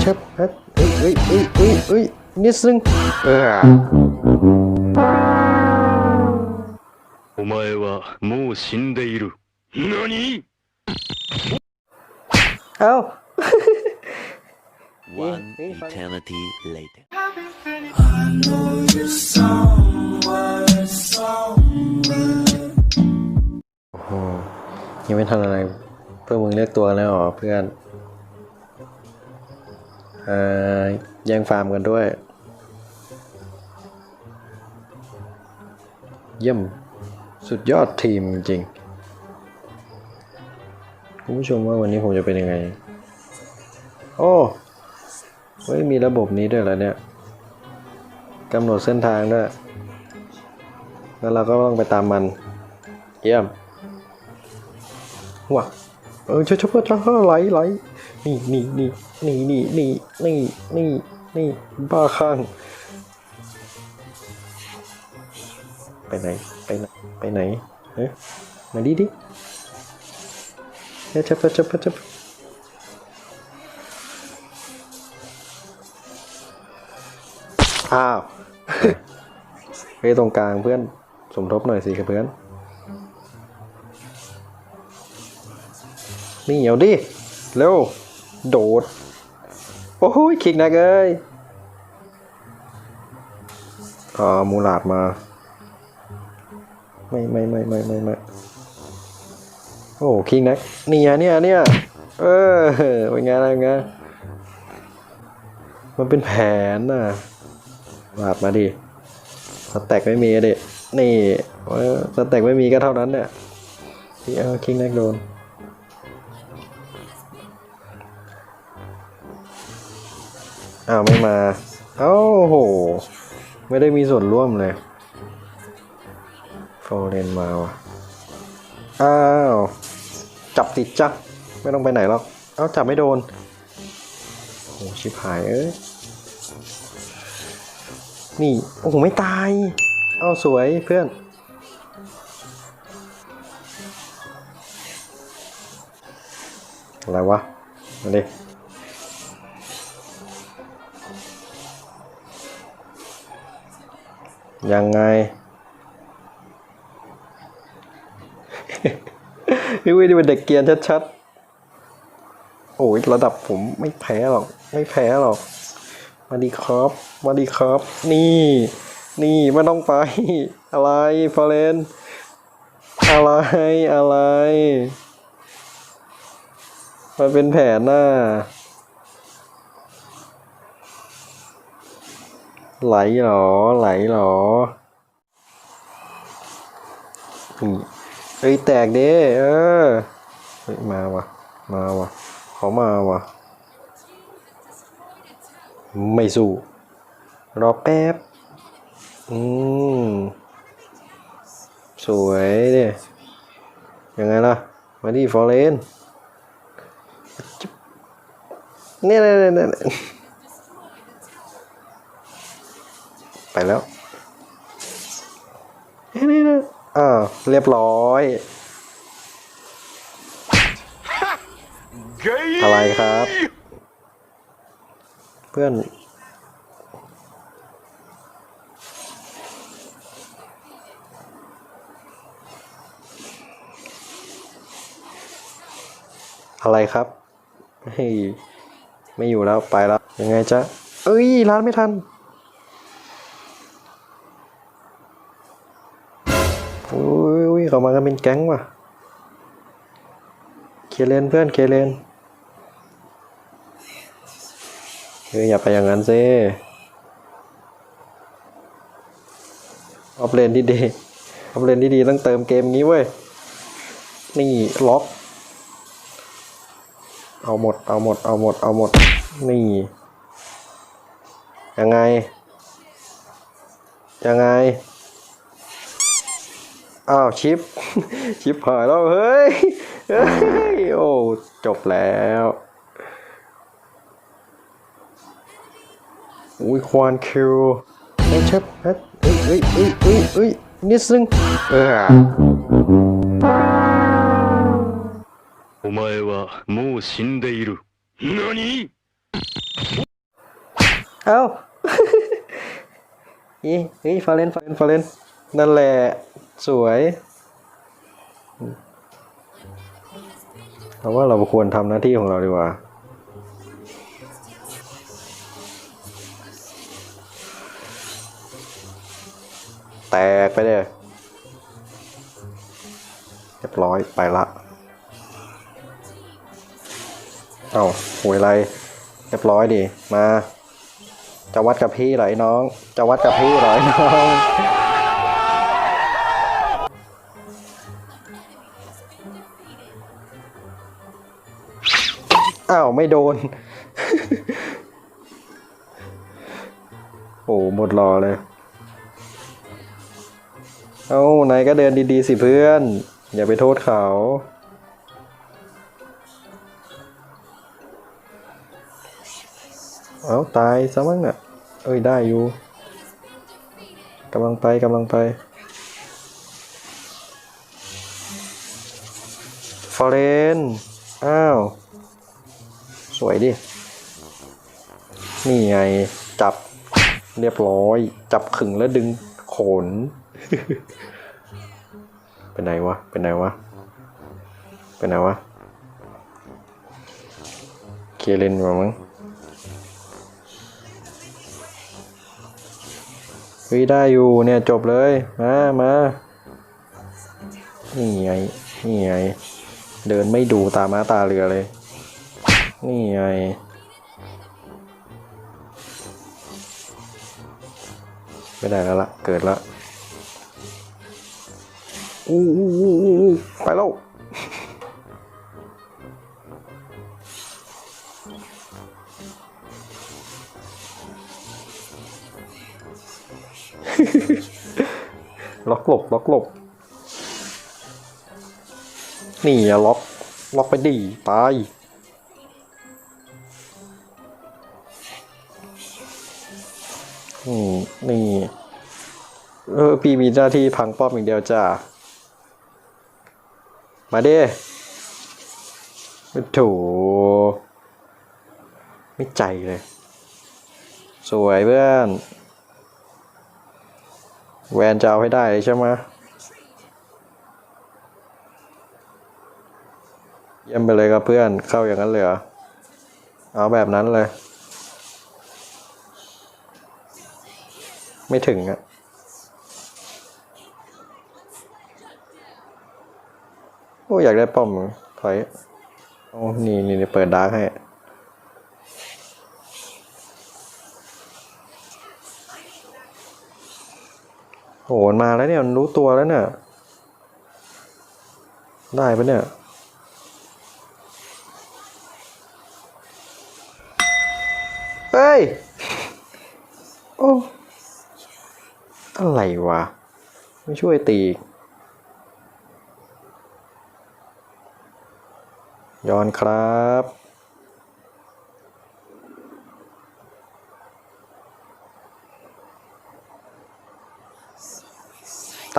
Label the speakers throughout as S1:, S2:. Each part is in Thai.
S1: เชฟเฮ้ยเฮ้ยเฮ้ยเฮ้ยเฮ้ยนิดนึงเออ
S2: お前はもう死んでいる。何
S1: เอ้า
S3: One eternity later.
S1: โอ้โหยังไม่ทันอะไร เพื่อนมึงเรียกตัวแล้วเหรอเพื่อนเอ่อ แย่งฟาร์มกันด้วย เยี่ยม สุดยอดทีมจริงคุณผู้ชมว่าวันนี้ผมจะเป็นยังไง โอ้เฮ้ย มีระบบนี้ด้วยเหรอเนี่ยกำหนดเส้นทางด้วย แล้วเราก็ต้องไปตามมัน เยี่ยมว่ะเออช่วยช่วยช่วยไหลไหลนี่นี่นี่ นี่นี่นี่นี่นี่นี่บ้าข้างไปไหน ไปไหน ไปไหนเฮ้ยมาดิดิเฮ้ยชับชับชับชับอ้าวเฮ้ยตรงกลางเพื่อนสมทบหน่อยสิครับเพื่อน นี่เอาดิ เร็ว โดด โอ้ยคิกนักเอ้ยอ่ามูลาดมา ไม่ไม่ไม่ไม่ไม่ไม่โอ้คิงนักเนี่อะเนี่ยเนี่ยเออเป็นไงอะไรไงมันเป็นแผนน่ะลาดมาดิสแต็กไม่มีอะดินี่สแต็กไม่มีก็เท่านั้นเนี่ยที่เออคิงนักโดน อ้าวไม่มาเอ้าโห ไม่ได้มีส่วนร่วมเลยโฟเรนมาว่ะอ้าว จับติดจักไม่ต้องไปไหนหรอก เอ้าจับไม่โดนโหชิบหายเอ้ยนี่ โอ้โห ไม่ตาย เอ้าสวยเพื่อนอะไรวะมาดิ ยังไง พี่วินี่เป็นเด็กเกียนชัดๆ โอ้ยระดับผมไม่แพ้หรอก ไม่แพ้หรอก มาดีครับ มาดีครับ นี่ นี่ไม่ต้องไป อะไรฟอเรนอะไร อะไร มันเป็นแผนน่ะ ไหลเหรอ ไหลเหรอนี่เอ้ยแตกเด้เออเฮ้ยมาวะมาวะเขามาวะไม่สู้รอแป๊บ อืม สวยเด้ยังไงล่ะ มาดิฟอร์เรนเนี่ยเนี่ยเนี่ยเนี่ย ไปแล้วนี่นะอ่าเรียบร้อยอะไรครับ เพื่อนอะไรครับเฮ้ยไม่อยู่แล้วไปแล้ว ยังไงจ๊ะ เอ้ยร้านไม่ทัน อุ้ยเขามากันเป็นแก๊งว่ะ เคเลนเพื่อนเคเลนเฮ้ยอย่าไปอย่างนั้นซิออฟเลนที่ดีออฟเลนที่ดีต้องเติมเกมงี้เว้ย นี่ล็อก เอาหมด เอาหมด เอาหมด เอาหมด นี่ ยังไง ยังไง อ้าวชิป ชิปหายแล้วเฮ้ย เฮ้ย โอ้ จบแล้ว อุ้ยควานคิวเฮ้ยชิปเฮ้ยเฮ้ยเฮ้ยเฮ้ยเฮ้ยนิดนึงเออ
S2: お前はもう死んでいる。何
S1: เอ้า อีเฮ้ยฟาเลนฟาเลนฟาเลน นั่นแหละ สวยเราว่าเราควรทำหน้าที่ของเราดีกว่าแตกไปเลยเรียบร้อยไปละ เอาหวยไร เรียบร้อยดี มา จะวัดกับพี่เหรอไอ้น้อง จะวัดกับพี่เหรอไอ้น้อง อ้าวไม่โดน โอ้หมดรอเลย เอาไหนก็เดินดีๆสิเพื่อน อย่าไปโทษเขา เอาตายซะมั้งน่ะ เอ้ยได้อยู่กำลังไปกำลังไปฟอเรน อ้าว สวยดิ นี่ไงจับเรียบร้อย จับขึงแล้วดึงโขน เป็นไหนวะ เป็นไหนวะ เป็นไหนวะ เคเลนมามั้งเฮ้ยได้อยู่เนี่ยจบเลย มา มานี่ไงนี่ไง เดินไม่ดูตาม้าตาเรือเลย นี่ไงไม่ได้แล้วละเกิดละอู้อู้อู้อู้ไปแล้วล็อกหลบล็อกหลบนี่อะล็อก ล็อกไปดีตาย นี่ นี่ เออ พี่มีหน้าที่พังป้อมอย่างเดียวจ้า มาเด้โถไม่ใจเลย สวยเพื่อน แวนจะเอาให้ได้เลยใช่ไหมเยี่ยมไปเลยครับเพื่อนเข้าอย่างนั้นเลยเหรอเอาแบบนั้นเลย ไม่ถึงอะโอ้อยากได้ป้อมถอยโอ้นี่นี่นี่เปิดดาร์กให้โหมันมาแล้วเนี่ยมันรู้ตัวแล้วเนี่ย ได้ปะเนี่ย เฮ้ย โอ้ อะไรวะ ไม่ช่วยตีกย้อนครับ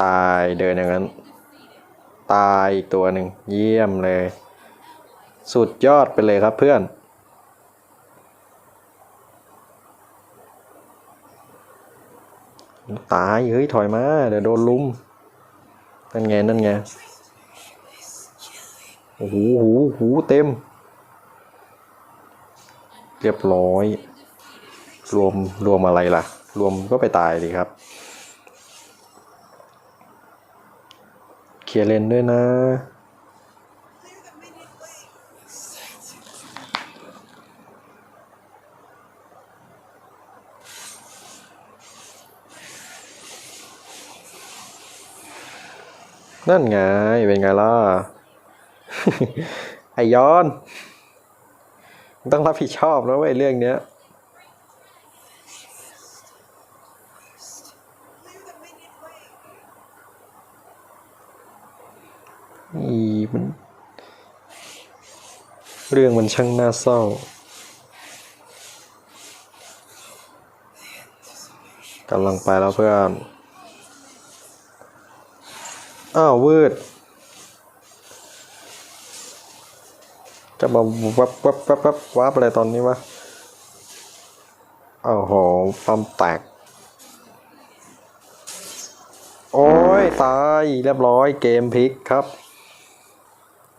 S1: ตายเดินอย่างนั้น ตายอีกตัวหนึ่งเยี่ยมเลย สุดยอดไปเลยครับเพื่อน ตายเฮ้ยถอยมาเดี๋ยวโดนลุมนั่นไงนั่นไงโอ้โหหูหูเต็ม เรียบร้อย รวมรวมอะไรล่ะ รวมก็ไปตายดีครับเคลียร์เลนด้วยนะ นั่นไง เป็นไงล่ะ ไอย้อน ต้องรับผิดชอบแล้วเว้ยเรื่องเนี้ยอีมันเรื่องมันช่างน่าเศร้ากำลังไปแล้วเพื่อน อ้าววืด จะมาวับวับวับวับวับอะไรตอนนี้วะโอ้โหปั๊มแตก โอ้ย ตายเรียบร้อยเกมพลิกครับ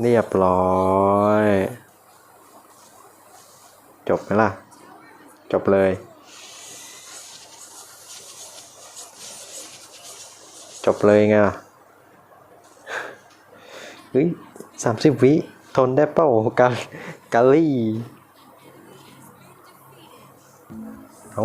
S1: เรียบร้อย จบไหมล่ะ จบเลยจบเลยไง เฮ้ยสามสิบวิทนได้เป้ากาลกาลี่เอา